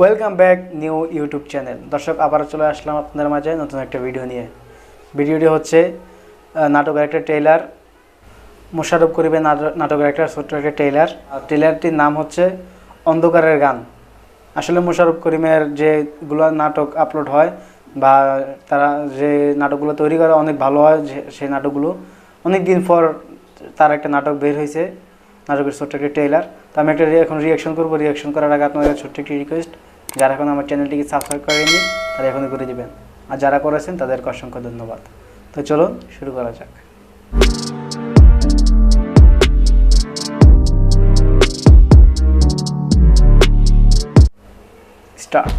Welcome back new YouTube channel দর্শক আবার চলে আসলাম আপনাদের মাঝে নতুন একটা ভিডিও নিয়ে। ভিডিওটি হচ্ছে নাটকের একটা ট্রেলার মোশারফ করিবে নাট- নাটকের একটা ছোট্ট একটা ট্রেলার আর ট্রেলারটির নাম হচ্ছে অন্ধকারের গান। আসলে মোশারফ করিমের যেগুলো নাটক আপলোড হয় বা তারা যে নাটকগুলো তৈরি করে অনেক ভালো হয়, যে- সেই নাটকগুলো। অনেক দিন পর তার একটা নাটক বের হয়েছে, নাটকের ছোট্ট একটি ট্রেলার তো আমি একটা এখন রিয়াকশন করব। রিয়াকশন করার আগে আপনাদের ছোট্ট একটি রিকোয়েস্ট যারা এখন আমার চ্যানেলটিকে সাবস্ক্রাইব করেনি, তারা এখনই করে দিবেন। আর যারা করেছেন, তাদেরকে অসংখ্য ধন্যবাদ। তো চলুন, শুরু করা যাক। স্টার্ট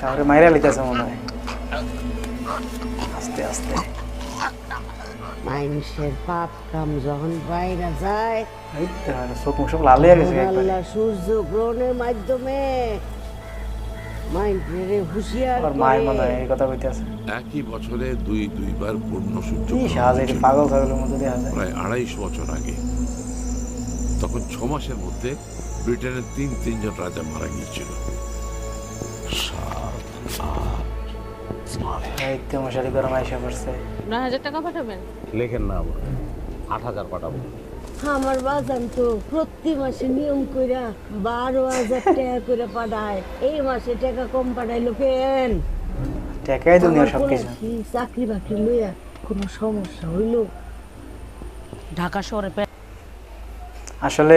কাউরে মাইরা লিতেছে মনে হয়। আস্তে আস্তে। মানুষের পাপ কাম যখন বাইরে যায় এই তো, চোখ মুখ সব লাল গেছে আল্লাহ সূর্য গ্রহণের মাধ্যমে মাইন্ডের হুঁশিয়ার আর মায়ের করে এই কথা কইতে আছে একই বছরে দুই দুইবার পূর্ণ সূর্য কি সাহায্য এটি পাগল ছাগলের মতো দেখা যায় প্রায় আড়াইশো বছর আগে। তখন ছ মাসের মধ্যে ব্রিটেনের তিন তিনজন রাজা মারা গিয়েছিল। এই তো মশারি গরম আইসা পড়ছে। নয় হাজার টাকা পাঠাবেন? লেখেন না আবার। আট হাজার পাঠাবো। আমার বাজান তো প্রতি মাসে নিয়ম কইরা বারো হাজার টাকা করে পাঠায়। এই মাসে টাকা কম পাঠাইলো কেন? টাকাই দুনিয়া আমার সব কিছু। চাকরি বাকরি লইয়া কোনো সমস্যা হইল? ঢাকা শহরে আসলে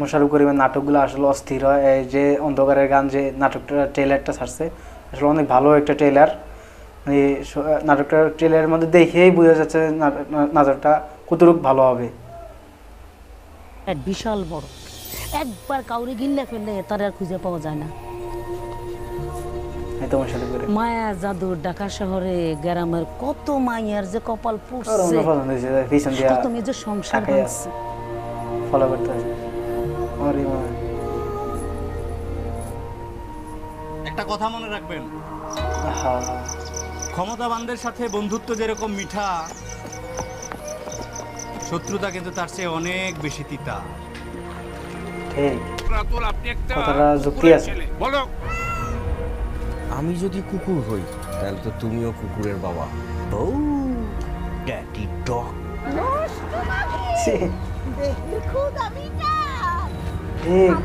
মোশারফ করিমের নাটকগুলো আসলে অস্থির হয়। এই যে অন্ধকারের গান যে নাটকটা ট্রেলারটা ছাড়ছে আসলে অনেক ভালো একটা ট্রেলার মানে স- নাটকটা ট্রেলারের মধ্যে দেখেই বোঝা যাচ্ছে নাটকটা কতটুকু ভালো হবে। এক বিশাল বড়। একবার কাউরে গিল্লে ফেললে তার আর খুঁজে পাওয়া যায় না। মায়া জাদু ঢাকা শহরে গ্রামের কত মাইয়ার যে কপাল আর পুড়ছে কত মেয়ে যে সংসার। ভাঙছে ফলো করতে হবে। একটা কথা মনে রাখবেন। হ্যাঁ। ক্ষমতাবানদের সাথে বন্ধুত্ব যেরকম মিঠা শত্রুতা কিন্তু তার চেয়ে অনেক বেশি তিতা। কথাটা যুক্তি আছে। বলো। আমি যদি কুকুর হই তাহলে তো তুমিও কুকুরের বাবা। ও ড্যাডি ডগ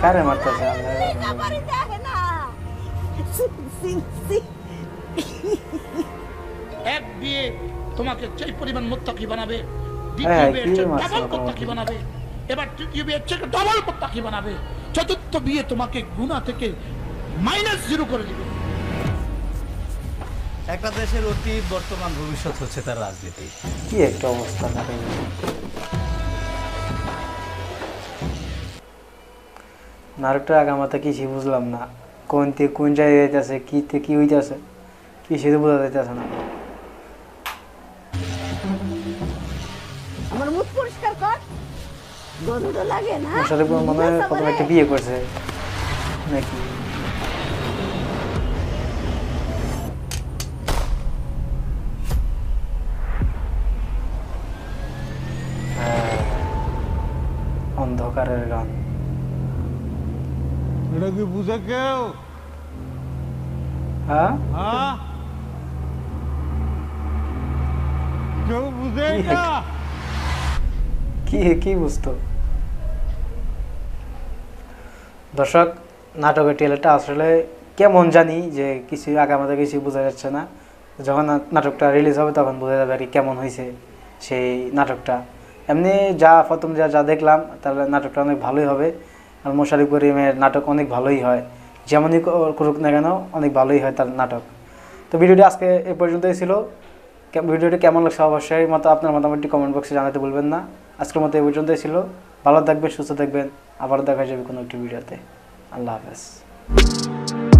কারে মারতেছে? এক বিয়ে তোমাকে যেই পরিমাণ মোত্তাকি বানাবে হ্যাঁ, দ্বিতীয় বিয়ে কি চেয়ে মাছ মোত্তাকি বানাবে এবার তৃতীয় বিয়ে চেয়ে ডবল মোত্তাকি বানাবে চতুর্থ বিয়ে তোমাকে গুণা থেকে মাইনাস জিরো করে দিবে। একটা দেশের অতীত বর্তমান ভবিষ্যৎ হচ্ছে তার রাজনীতি। কি একটা অবস্থা আগামাতে কিছুই বুঝলাম না। কোন থেকে কোন জায়গায় যাইতেছে কি থেকে কি হইতেছে? কিছুই তো বোঝা যাইতেছে না। আমার মুখ পরিষ্কার কর। গন্ধ লাগে না। মনে হয় প্রথমে একটা বিয়ে করছে। নাকি? হ্যাঁ, অন্ধকারের গান। এটা কি বুঝে কেউ? হ্যাঁ? হ্যাঁ? কি কি দর্শক, নাটকের ট্রেলারটা আসলে কেমন জানি যে কিছু আগামাতে কিছু বোঝা যাচ্ছে না। যখন নাটকটা রিলিজ হবে তখন বোঝা যাবে আর কেমন হয়েছে সেই নাটকটা। এমনি যা প্রথম যা যা দেখলাম, তাহলে নাটকটা অনেক ভালোই হবে। আর মোশারফ করিমের নাটক অনেক ভালোই হয়। যেমনই করুক না কেন, অনেক ভালোই হয় তার নাটক। তো ভিডিওটি আজকে এ পর্যন্তই ছিল। ভিডিওটি কেমন লাগছে অবশ্যই মতো আপনার মতামতটি কমেন্ট বক্সে জানাতে বলবেন না। আজকের মতো এই পর্যন্তই ছিল। ভালো থাকবেন, সুস্থ থাকবেন। আবার দেখা যাবে কোনো একটি ভিডিওতে। আল্লাহ হাফেজ।